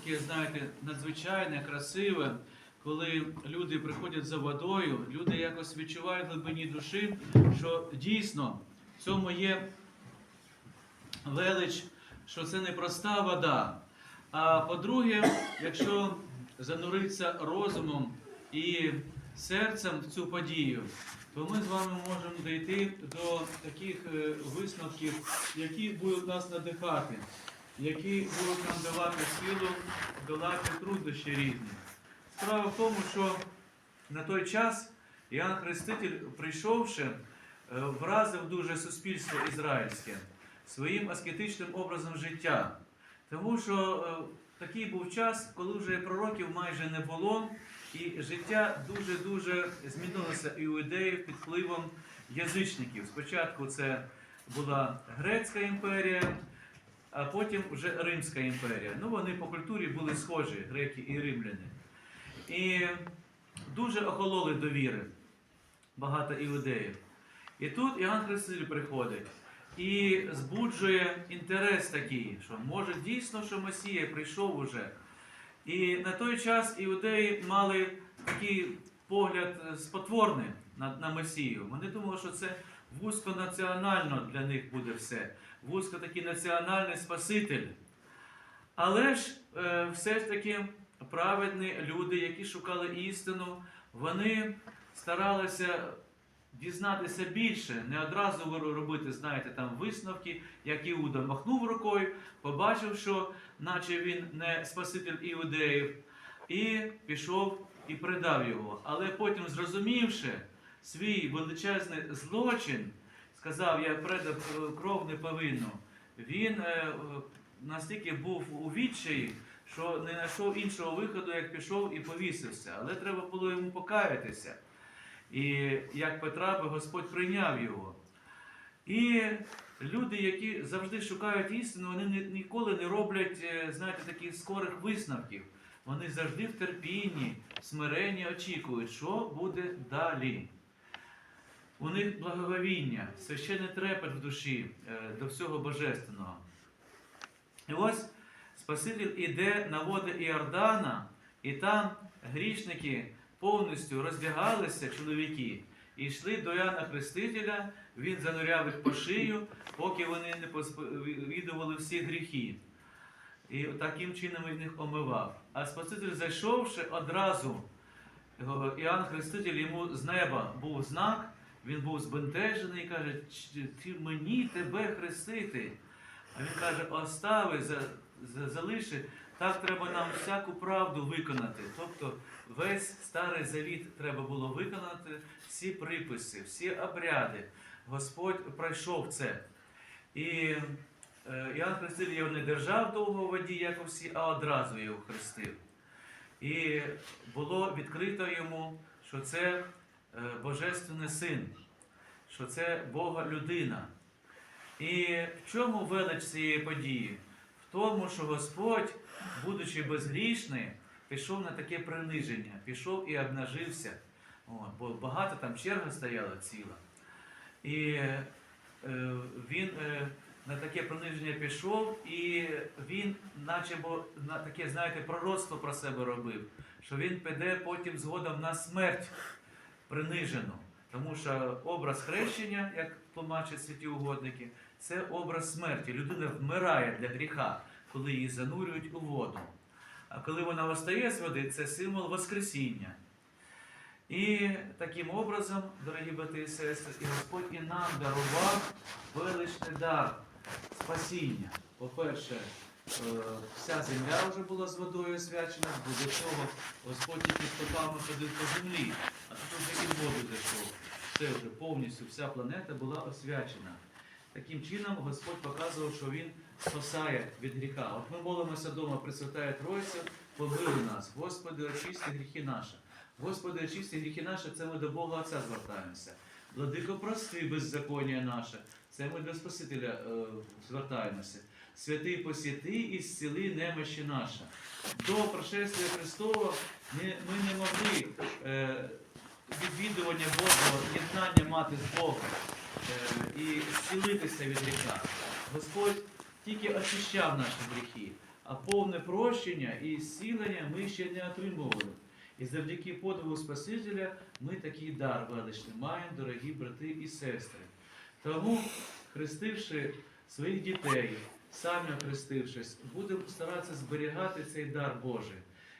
таке, знаєте, надзвичайне, красиве, коли люди приходять за водою, люди якось відчувають в глибині душі, що дійсно в цьому є велич, що це не проста вода. А по-друге, якщо зануритися розумом і серцем в цю подію, то ми з вами можемо дійти до таких е, висновків, які будуть нас надихати, які будуть нам давати силу долати труднощі різні. Справа в тому, що на той час Іоанн Хреститель, прийшовши, е, вразив дуже суспільство ізраїльське своїм аскетичним образом життя. Тому що е, такий був час, коли вже пророків майже не було, і життя дуже-дуже змінилося і у іудеїв під впливом язичників. Спочатку це була Грецька імперія, а потім вже Римська імперія. Ну, вони по культурі були схожі, греки і римляни. І дуже охололи до віри багато іудеїв. І тут Іоанн Хреститель приходить і збуджує інтерес такий, що може дійсно, що Месія прийшов уже. І на той час іудеї мали такий погляд е, спотворний на, на Месію. Вони думали, що це вузьконаціонально для них буде все, вузько такий національний Спаситель. Але ж е, все ж таки праведні люди, які шукали істину, вони старалися дізнатися більше, не одразу робити, знаєте, там висновки, як Іуда махнув рукою, побачив, що наче він не Спаситель іудеїв, і пішов і предав його. Але потім, зрозумівши свій величезний злочин, сказав, я предав е, кров неповинну, він е, е, настільки був у відчаї, що не знайшов іншого виходу, як пішов і повісився. Але треба було йому покаятися. І як Петра би Господь прийняв його. І люди, які завжди шукають істину, вони ніколи не роблять, знаєте, таких скорих висновків. Вони завжди в терпінні, смиренні очікують, що буде далі. У них благоговіння, священний трепет в душі е, до всього божественного. І ось Спаситель іде на води Іордана, і там грішники повністю роздягалися, чоловіки, і йшли до Яна Хрестителя, він зануряв їх по шию, поки вони не посповідували всі гріхи. І таким чином він їх омивав. А Спаситель, зайшовши одразу, Іоанн Хреститель йому з неба був знак, він був збентежений і каже, «Чи- чи мені тебе хрестити? А він каже, остави, за, за, залиши, так треба нам всяку правду виконати. Тобто весь старий завіт треба було виконати, всі приписи, всі обряди. Господь пройшов це. І е, Іоанн Хреститель його не держав довго в воді, як усі, а одразу його хрестив. І було відкрито йому, що це Божественний син, що це Бога людина. І в чому велич цієї події? В тому, що Господь, будучи безгрішний, пішов на таке приниження, пішов і обнажився. От, бо багато там черга стояла ціла. І е, він е, на таке приниження пішов, і він, наче бо, на таке, знаєте, пророцтво про себе робив, що він піде потім згодом на смерть принижену. Тому що образ хрещення, як тлумачать святі угодники, це образ смерті. Людина вмирає для гріха, коли її занурюють у воду. А коли вона встає з води, це символ Воскресіння. І таким образом, дорогі брати і сестри, і Господь і нам дарував величний дар спасіння. По-перше, вся земля вже була з водою освячена, бо до цього Господь тільки стопами ходив по землі, а тут вже і воду зайшов. Все вже повністю вся планета була освячена. Таким чином Господь показував, що Він спасає від гріха. От ми молимося вдома, Пресвятая Тройця, помили нас, Господи, очисти гріхи наші. Господи, очисти гріхи наші, це ми до Бога Отця звертаємося. Владико, прости беззаконня наше, це ми до Спасителя е, звертаємося. Святий посвяти і зціли немощі наші. До пришествия Христова ми, ми не могли е, відвідування Божого, єднання мати з Богом е, і зцілитися від гріха. Господь тільки очищав наші гріхи, а повне прощення і зцілення ми ще не отримували. І завдяки подвигу Спасителя ми такий дар величний маємо, дорогі брати і сестри. Тому, хрестивши своїх дітей, самі охрестившись, будемо старатися зберігати цей дар Божий.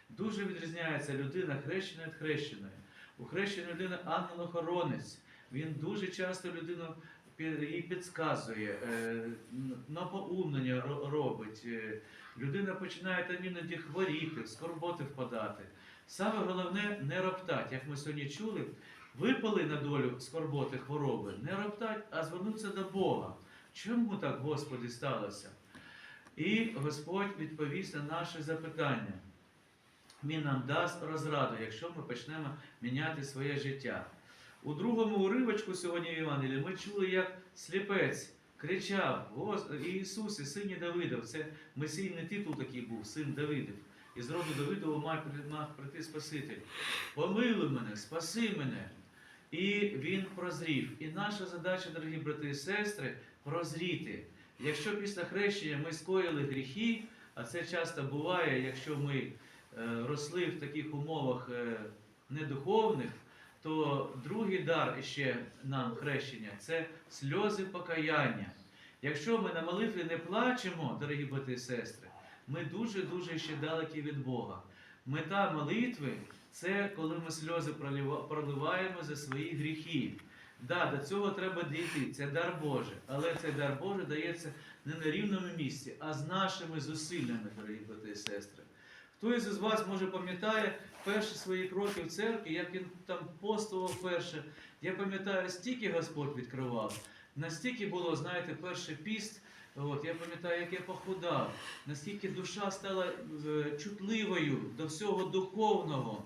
Дуже відрізняється людина хрещена від хрещеної. У хрещеної людини ангел-охоронець. Він дуже часто людину їй підказує, е, напоумнення робить. Е, Людина починає там іноді хворіти, скорботи впадати. Саме головне не роптать, як ми сьогодні чули, випали на долю скорботи хвороби, не роптать, а звернутися до Бога. Чому так, Господи, сталося? І Господь відповість на наше запитання. Він нам дасть розраду, якщо ми почнемо міняти своє життя. У другому уривочку сьогодні в Євангелії ми чули, як сліпець кричав: «Гос- Ісусе, сині Давидов, це месійний титул такий був, син Давидов. І з роду Давидова мав мав прийти Спаситель. Помилуй мене, спаси мене. І він прозрів. І наша задача, дорогі брати і сестри, прозріти. Якщо після хрещення ми скоїли гріхи, а це часто буває, якщо ми е, росли в таких умовах е, недуховних, то другий дар ще нам хрещення це сльози покаяння. Якщо ми на молитві не плачемо, дорогі брати і сестри, ми дуже-дуже ще далекі від Бога. Мета молитви це коли ми сльози проливаємо за свої гріхи. Да, до цього треба дійти, це дар Божий. Але цей дар Божий дається не на рівному місці, а з нашими зусиллями, дорогі брати і сестри. Хто із вас може пам'ятає перші свої кроки в церкві, як він там постував перше. Я пам'ятаю, стільки Господь відкривав, настільки було, знаєте, перший піст. От, я пам'ятаю, як я похудав, наскільки душа стала е, чутливою до всього духовного.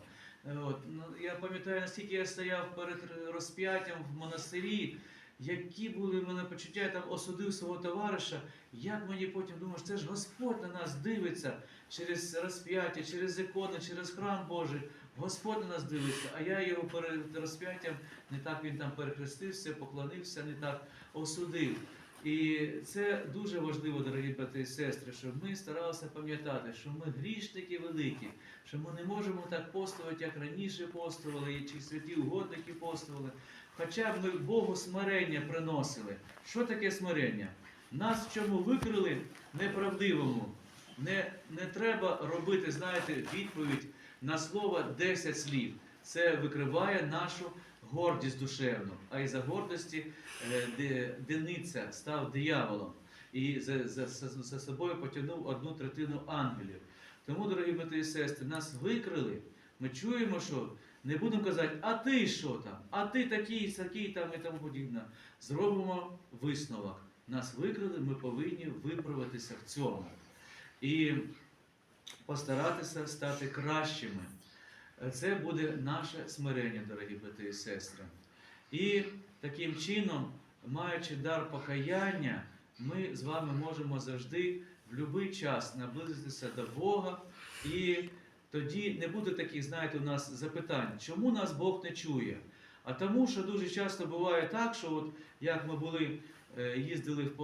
От, ну, я пам'ятаю, наскільки я стояв перед розп'яттям в монастирі, які були в мене почуття, я там осудив свого товариша. Як мені потім думаєш, це ж Господь на нас дивиться через розп'яття, через ікони, через храм Божий. Господь на нас дивиться, а я його перед розп'яттям не так він там перехрестився, поклонився, не так осудив. І це дуже важливо, дорогі брати і сестри, щоб ми старалися пам'ятати, що ми грішники великі, що ми не можемо так постувати, як раніше постували, чи святі угодники постували. Хоча б ми Богу смирення приносили. Що таке смирення? Нас в чому викрили неправдивому. Не, не треба робити, знаєте, відповідь на слово 10 слів. Це викриває нашу гордість душевну. А із-за гордості е, де- Дениця став дияволом і за, за, за, за собою потягнув одну третину ангелів. Тому, дорогі брати і сестри, нас викрили. Ми чуємо, що не будемо казати, а ти що там, а ти такий, такий там і тому подібне. Зробимо висновок. Нас викрили, ми повинні виправитися в цьому. І постаратися стати кращими. Це буде наше смирення, дорогі брати і сестри. І таким чином, маючи дар покаяння, ми з вами можемо завжди в будь-який час наблизитися до Бога. І тоді не буде таких, знаєте, у нас запитань, чому нас Бог не чує? А тому, що дуже часто буває так, що от як ми були, е, їздили в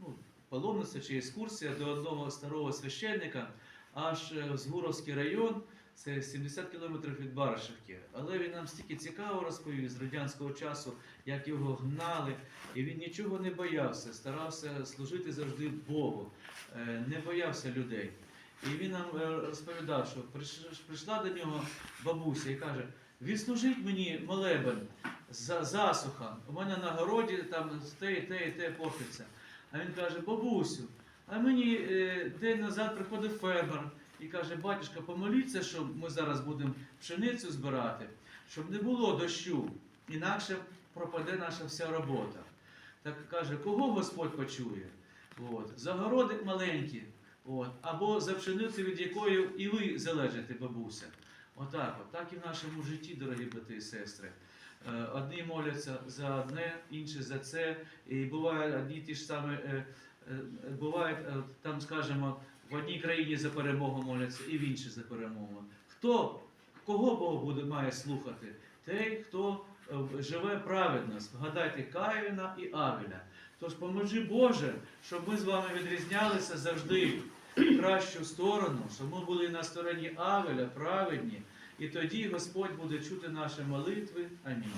ну, паломництво чи екскурсія до одного старого священника, аж е, в Згуровський район, це 70 кілометрів від Баришівки. Але він нам стільки цікаво розповів з радянського часу, як його гнали, і він нічого не боявся, старався служити завжди Богу, е, не боявся людей. І він нам е, розповідав, що прийшла до нього бабуся і каже: відслужіть мені молебен за засуха. У мене на городі там те і те і те портиться. А він каже: бабусю, а мені е, день назад приходив фермер і каже: батюшка, помоліться, що ми зараз будемо пшеницю збирати, щоб не було дощу, інакше пропаде наша вся робота. Так каже, кого Господь почує? От. Загородик маленький, от. або за пшеницю, від якої і ви залежите, бабуся. Отак, от. так і в нашому житті, дорогі брати і сестри. Е, Одні моляться за одне, інші за це. І буває одні ті ж самі, е, е, бувають, там, скажімо, в одній країні за перемогу моляться і в іншій за перемогу. Хто, кого Бог буде, має слухати? Той, хто е, живе праведно. Згадайте Каїна і Авеля. Тож поможи Боже, щоб ми з вами відрізнялися завжди в кращу сторону, щоб ми були на стороні Авеля, праведні, і тоді Господь буде чути наші молитви. Амінь.